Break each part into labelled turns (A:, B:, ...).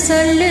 A: சொல்லு.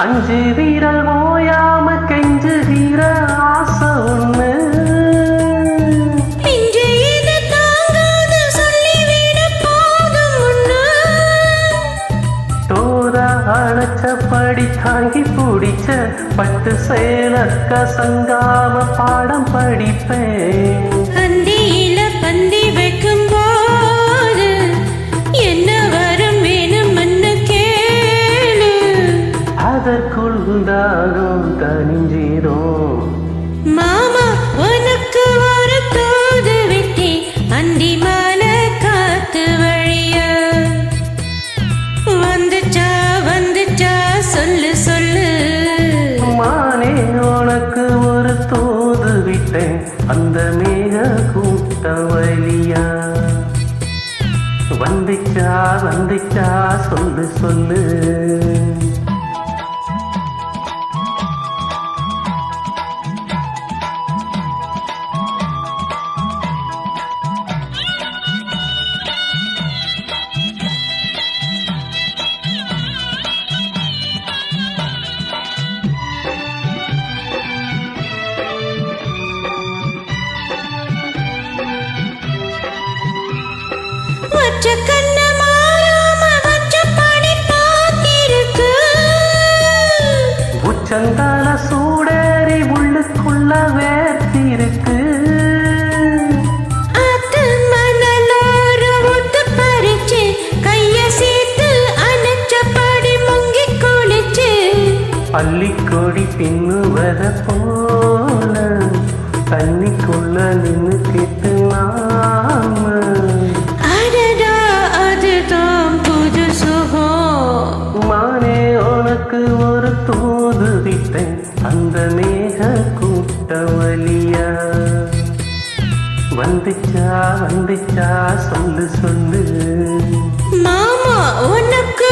B: அஞ்சு வீரல் ஓயாம கெஞ்சு வீர ஆசை ஒண்ணு. அணைச்சபடி தாங்கி பிடிச்ச பட்டு சேல கசங்காம
A: தவலியா வந்துச்சா வந்துச்சா சொல்லு சொல்லு. சேர்த்து அணைச்சபடி முங்கி குளிச்சு.
B: பள்ளிக்கொடி பின்னுவத போல உனக்கு அந்த மேக கூட்டவலியா வந்துச்சா வந்துச்சா சொல்லு சொல்லு.
A: மாமா உனக்கு